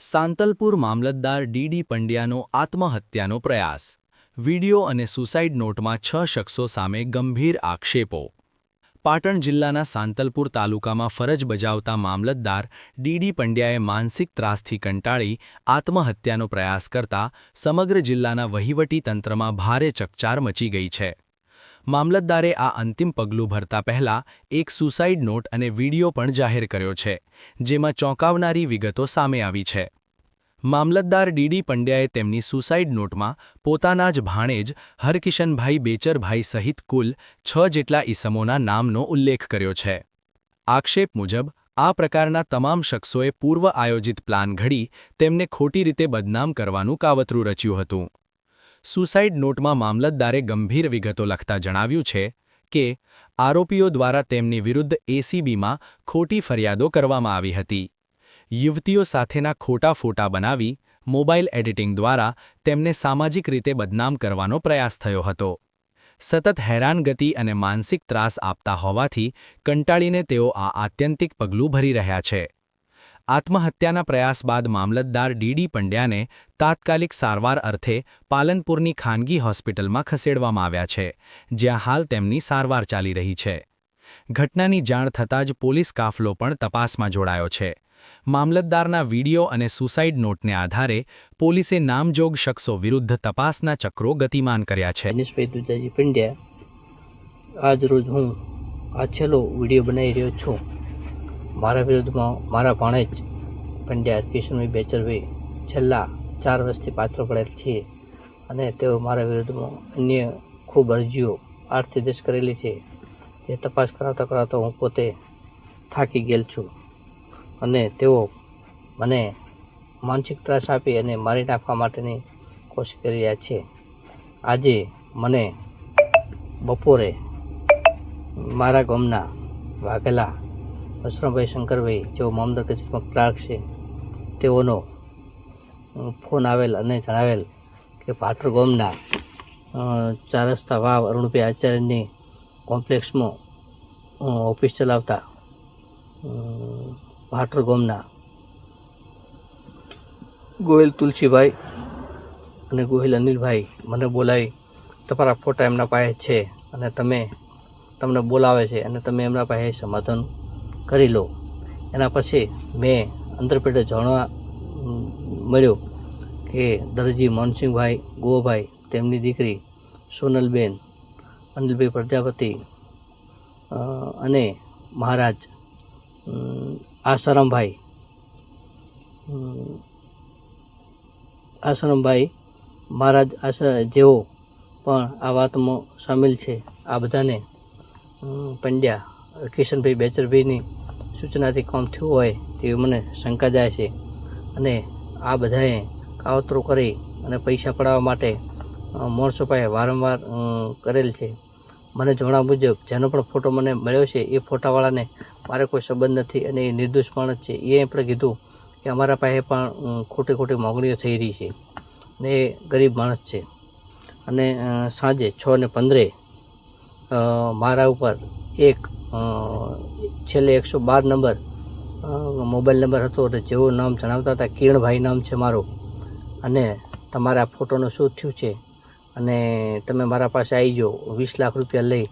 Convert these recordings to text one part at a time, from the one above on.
સાંતલપુર મામલતદાર DD પંડ્યાનો આત્મહત્યાનો પ્રયાસ. Video અને suicide નોટમાં છ શખ્સો સામે ગંભીર આક્ષેપો. પાટણ જિલ્લાના સાંતલપુર તાલુકામાં ફરજ બજાવતા મામલતદાર ડીડી પંડ્યાએ માનસિક ત્રાસથી કંટાળી આત્મહત્યાનો પ્રયાસ કરતા સમગ્ર જિલ્લાના વહીવટી તંત્રમાં ભારે ચકચાર મચી ગઈ છે. મામલતદારે આ અંતિમ પગલું ભરતા પહેલા એક સુસાઇડ નોટ અને વિડિયો પણ જાહેર કર્યો છે, જેમાં ચોંકાવનારી વિગતો સામે આવી છે. મામલતદાર ડીડી પંડ્યાએ તેમની સુસાઇડ નોટમાં પોતાના જ ભાણેજ હરકિશનભાઈ બેચરભાઈ સહિત કુલ છ જેટલા ઈસમોના નામનો ઉલ્લેખ કર્યો છે. આક્ષેપ મુજબ, આ પ્રકારના તમામ શખ્સોએ પૂર્વ આયોજિત પ્લાન ઘડી તેમને ખોટી રીતે બદનામ કરવાનું કાવતરું રચ્યું હતું. સુસાઇડ નોટમાં મામલતદારે ગંભીર વિગતો લખતા જણાવ્યું છે કે, આરોપીઓ દ્વારા તેમની વિરુદ્ધ એસીબીમાં ખોટી ફરિયાદો કરવામાં આવી હતી. યુવતીઓ સાથેના ખોટા ફોટા બનાવી મોબાઈલ એડિટિંગ દ્વારા તેમને સામાજિક રીતે બદનામ કરવાનો પ્રયાસ થયો હતો. સતત હેરાનગતિ અને માનસિક ત્રાસ આપતા હોવાથી કંટાળીને તેઓ આ આત્યંતિક પગલું ભરી રહ્યા છે. આત્મહત્યાના પ્રયાસ બાદ મામલતદાર ડીડી પંડ્યાને તાત્કાલિક સારવાર અર્થે પાલનપુરની ખાનગી હોસ્પિટલમાં ખસેડવામાં આવ્યા છે, જ્યાં હાલ તેમની સારવાર ચાલી રહી છે. ઘટનાની જાણ થતાં જ પોલીસ કાફલો પણ તપાસમાં જોડાયો છે. મામલતદારના વીડિયો અને સુસાઇડ નોટને આધારે પોલીસે નામજોગ શખ્સો વિરુદ્ધ તપાસના ચક્રો ગતિમાન કર્યા છે. દિનેશભાઈ હું આ છેલ્લો વીડિયો બનાવી રહ્યો છું. મારા વિરુદ્ધમાં મારા ભાણેજ પંડ્યા કિશનભાઈ બેચરભાઈ છેલ્લા ચાર વર્ષથી પાછળ પડેલ છે અને તેઓ મારા વિરુદ્ધમાં અન્ય ખૂબ અરજીઓ આઠથી દેશ કરેલી છે. જે તપાસ કરાવતા કરાવતા હું પોતે થાકી ગયેલ છું અને તેઓ મને માનસિક ત્રાસ આપી અને મારી નાખવા માટેની કોશિશ કરી રહ્યા છે. આજે મને બપોરે મારા ગામના વાઘેલા વસરામભાઈ શંકરભાઈ, જેઓ મામદાર કચેરીમાં ક્લાર્ક છે, તેઓનો ફોન આવેલ અને જણાવેલ કે ભાટર ગામના ચાર રસ્તા વાવ અરુણભાઈ આચાર્યની કોમ્પ્લેક્સમાં ઓફિસ ચલાવતા ભાટર ગામના ગોયલ તુલસીભાઈ અને ગોહિલ અનિલભાઈ મને બોલાવી, તમારા ફોટા એમના પાસે છે અને તમે, તમને બોલાવે છે અને તમે એમના પાસે સમાધાન કરી લો એના પછી મેં અંતરપેટે જાણવા મળ્યો કે દરજી મોહનસિંહભાઈ ગોભાઈ તેમની દીકરી સોનલબેન અનિલભાઈ પ્રજાપતિ અને મહારાજ અમ, આસારામભાઈ આશ્રમભાઈ મહારાજ આશ્ર જેઓ પણ આ વાતમાં સામેલ છે. આ બધાને પંડ્યા કિશનભાઈ બેચરભાઈની સૂચનાથી કામ થયું હોય તેવી મને શંકા જાય છે. અને આ બધાએ કાવતરું કરી અને પૈસા પડાવવા માટે અ, માણસો વારંવાર કરેલ છે. મને જોણા મુજબ જેનો પણ ફોટો મને મળ્યો છે એ ફોટાવાળાને મારે કોઈ સંબંધ નથી અને એ નિર્દોષ માણસ છે. એ પણ કીધું કે અમારા પાસે પણ ખોટી ખોટી મોગણીઓ થઈ રહી છે ને એ ગરીબ માણસ છે. અને સાંજે છ ને પંદરે મારા ઉપર એક છેલ્લે એકસો બાર નંબર મોબાઈલ નંબર હતો તો જેવું નામ જણાવતા હતા, કિરણભાઈ નામ છે મારું. અને તમારા ફોટોનું શું થયું છે. અને તમે મારા પાસે આવી જાઓ, વીસ લાખ રૂપિયા લઈ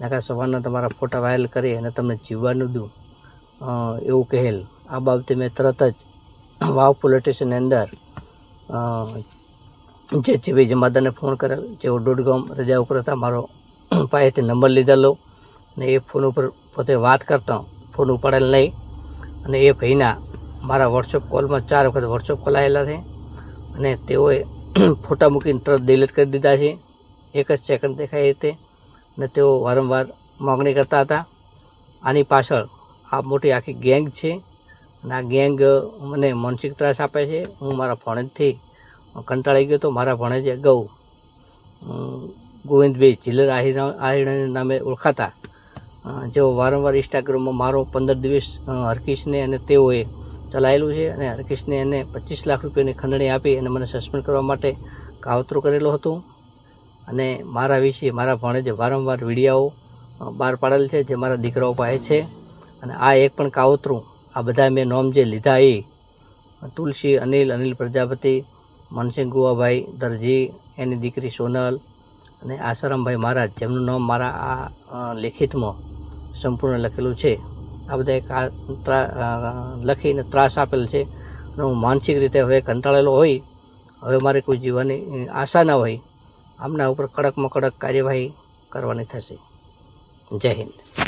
નાખા સવારના તમારા ફોટા વાયરલ કરી અને તમને જીવવાનું દઉં. એવું કહેલ. આ બાબતે મેં તરત જ વાવ પોલીસ અંદર જે જીવી જમાદારને ફોન કરેલ, જેઓ દોડગામ રજા ઉપર હતા, મારો પાસેથી નંબર લીધેલો. ને એ ફોન ઉપર પોતે વાત કરતો. ફોન ઉપાડેલ નહીં. અને એ ભાઈના મારા વોટ્સઅપ કોલમાં ચાર વખત વોટ્સઅપ કોલ આવેલા છે. અને તેઓએ ફોટા મૂકીને તરત ડિલીટ કરી દીધા છે. એક જ સેકન્ડ દેખાય રીતે અને તેઓ વારંવાર માગણી કરતા હતા. આની પાછળ આ મોટી આખી ગેંગ છે. અને આ ગેંગ મને માનસિક ત્રાસ આપે છે. હું મારા ભણેજથી કંટાળી ગયો તો મારા ભણેજ અગાઉ ગોવિંદભાઈ ચિલ્લર આહિર આહિરના નામે ઓળખાતા જેઓ વારંવાર ઇન્સ્ટાગ્રામમાં મારો પંદર દિવસ હરકીશને અને તેઓએ ચલાવેલું છે અને હરકીશને એને પચીસ લાખ રૂપિયાની ખંડણી આપી અને મને સસ્પેન્ડ કરવા માટે કાવતરું કરેલું હતું. અને મારા વિશે, મારા ભણેજે વારંવાર વિડીયાઓ બહાર પાડેલ છે જે મારા દીકરાઓ પાસે છે. અને આ એક પણ કાવતરું, આ બધા મેં નોમ જે લીધા એ, તુલસી, અનિલ અનિલ પ્રજાપતિ મનસિંહ ગુવાભાઈ, દરજી, એની દીકરી સોનલ અને આસારામભાઈ મહારાજ, જેમનું નામ મારા આ લેખિતમાં સંપૂર્ણ લખેલું છે. આ બધા એક લખીને ત્રાસ આપેલ છે. અને હું માનસિક રીતે હવે કંટાળેલો હોય, હવે મારે કોઈ જીવવાની આશા ના હોય, આમના ઉપર કડકમાં કડક કાર્યવાહી કરવાની થશે. જય હિન્દ.